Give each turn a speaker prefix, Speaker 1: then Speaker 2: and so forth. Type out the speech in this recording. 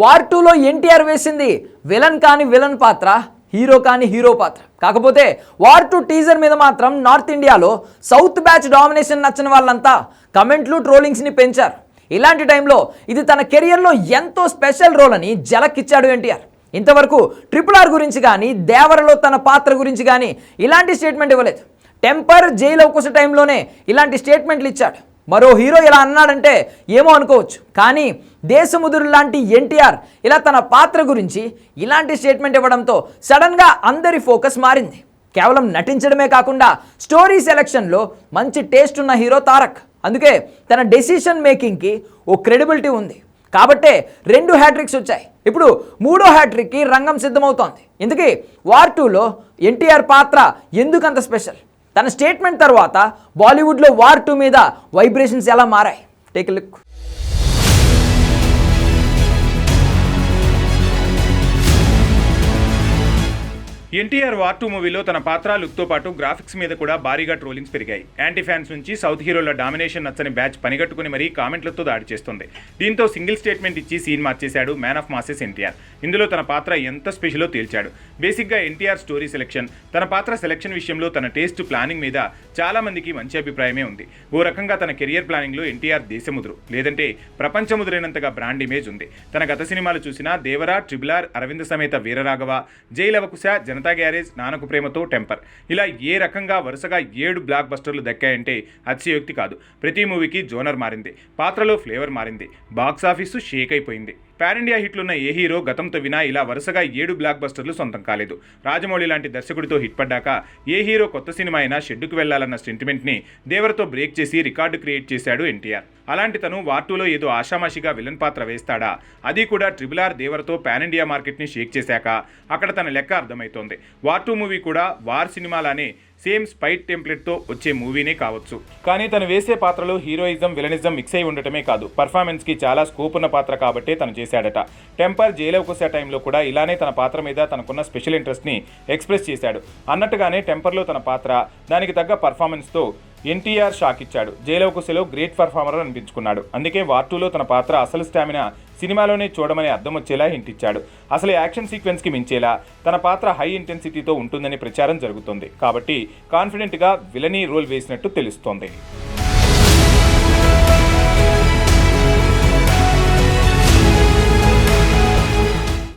Speaker 1: War టూలో ఎన్టీఆర్ వేసింది. Villain కాని విలన్ పాత్ర హీరో కాని హీరో పాత్ర. కాకపోతే వార్ టూ టీజర్ మీద మాత్రం నార్త్ ఇండియాలో సౌత్ బ్యాచ్ డామినేషన్ నచ్చిన వాళ్ళంతా కమెంట్లు ట్రోలింగ్స్ని పెంచారు. ఇలాంటి టైంలో ఇది తన కెరియర్లో ఎంతో స్పెషల్ రోల్ అని జలక్కిచ్చాడు ఎన్టీఆర్. ఇంతవరకు ట్రిపుల్ ఆర్ గురించి కానీ దేవరలో తన పాత్ర గురించి కానీ ఇలాంటి స్టేట్మెంట్ ఇవ్వలేదు. టెంపర్ జైలు అవకాశ టైంలోనే ఇలాంటి స్టేట్మెంట్లు ఇచ్చాడు. మరో హీరో ఇలా అన్నాడంటే ఏమో అనుకోవచ్చు. కానీ దేశముదురు లాంటి ఎన్టీఆర్ ఇలా తన పాత్ర గురించి ఇలాంటి స్టేట్మెంట్ ఇవ్వడంతో సడన్గా అందరి ఫోకస్ మారింది. కేవలం నటించడమే కాకుండా స్టోరీ సెలెక్షన్లో మంచి టేస్ట్ ఉన్న హీరో తారక్. అందుకే తన డెసిషన్ మేకింగ్కి ఓ క్రెడిబిలిటీ ఉంది. కాబట్టే రెండు హ్యాట్రిక్స్ వచ్చాయి. ఇప్పుడు మూడో హ్యాట్రిక్కి రంగం సిద్ధమవుతోంది. ఇందుకే వార్ టూలో ఎన్టీఆర్ పాత్ర ఎందుకంత స్పెషల్? తన స్టేట్మెంట్ తర్వాత బాలీవుడ్లో వార్ టూ మీద వైబ్రేషన్స్ ఎలా మారాయి? Take look.
Speaker 2: NTR war two మూవీలో తన పాత్ర లుక్తో పాటు గ్రాఫిక్స్ మీద కూడా భారీగా ట్రోలింగ్స్ పెరిగాయి. యాంటీ ఫ్యాన్స్ నుంచి సౌత్ హీరోల డామినేషన్ నచ్చని బ్యాచ్ పనిగట్టుకుని మరీ కామెంట్లతో దాడి చేస్తుంది. దీంతో సింగిల్ స్టేట్మెంట్ ఇచ్చి సీన్ మార్చేశాడు మ్యాన్ ఆఫ్ మాసెస్ ఎన్టీఆర్. ఇందులో తన పాత్ర ఎంత స్పెషలో తేల్చాడు. బేసిక్గా ఎన్టీఆర్ స్టోరీ సెలెక్షన్ తన పాత్ర సెలెక్షన్ విషయంలో తన టేస్ట్ ప్లానింగ్ మీద చాలామందికి మంచి అభిప్రాయమే ఉంది. ఓ రకంగా తన కెరియర్ ప్లానింగ్లో ఎన్టీఆర్ దేశముదురు. లేదంటే ప్రపంచముదురైనంతగా బ్రాండ్ ఇమేజ్ ఉంది. తన గత సినిమాలు చూసినా దేవరా ట్రిబులార్ అరవింద సమేత వీరరాఘవ జైలవకుశ జనతా గ్యారేజ్ నానకు ప్రేమతో టెంపర్. ఇలా ఏ రకంగా వరుసగా ఏడు బ్లాక్ బస్టర్లు దక్కాయంటే అతిశయోక్తి కాదు. ప్రతి మూవీకి జోనర్ మారింది. పాత్రలో ఫ్లేవర్ మారింది. బాక్స్ ఆఫీసు షేక్ అయిపోయింది. పాన్ ఇండియా హిట్లున్న ఏ హీరో గతంతో వినా ఇలా వరుసగా ఏడు బ్లాక్ బస్టర్లు సొంతం కాలేదు. రాజమౌళి లాంటి దర్శకుడితో హిట్ పడ్డాక ఏ హీరో కొత్త సినిమా అయినా షెడ్డుకు వెళ్ళాలన్న సెంటిమెంట్ని దేవర్తో బ్రేక్ చేసి రికార్డు క్రియేట్ చేశాడు ఎన్టీఆర్. అలాంటి తను వార్ టూలో ఏదో ఆషామాషిగా విలన్ పాత్ర వేస్తాడా? అది కూడా ట్రిబుల్ ఆర్ దేవరతో పాన్ ఇండియా మార్కెట్ని షేక్ చేశాక అక్కడ తన లెక్క అర్థమవుతోంది వార్ టూ మూవీ కూడా వార్ సినిమాలానే సేమ్ స్పైట్ టెంప్లెట్తో వచ్చే మూవీనే కావచ్చు. కానీ తను వేసే పాత్రలో హీరోయిజం విలనిజం మిక్స్ అయి ఉండటమే కాదు. పర్ఫార్మెన్స్కి చాలా స్కోప్ ఉన్న పాత్ర కాబట్టే తను చేశాడట. టెంపర్ జైలవకుశ టైంలో కూడా ఇలానే తన పాత్ర మీద తనకున్న స్పెషల్ ఇంట్రెస్ట్ని ఎక్స్ప్రెస్ చేశాడు. అన్నట్టుగానే టెంపర్లో తన పాత్ర దానికి తగ్గ పర్ఫార్మెన్స్తో ఎన్టీఆర్ షాక్ ఇచ్చాడు జైలవకుశలో గ్రేట్ పర్ఫార్మర్ అనిపించుకున్నాడు. అందుకే వార్ టూలో తన పాత్ర అసలు స్టామినా సినిమాలోనే చూడమని అర్థం వచ్చేలా హింట్ ఇచ్చాడు అసలు యాక్షన్ సీక్వెన్స్కి మించేలా తన పాత్ర హై ఇంటెన్సిటీతో ఉంటుందని ప్రచారం జరుగుతుంది. కాబట్టి కాన్ఫిడెంట్గా విలనీ రోల్ వేసినట్టు తెలుస్తోంది.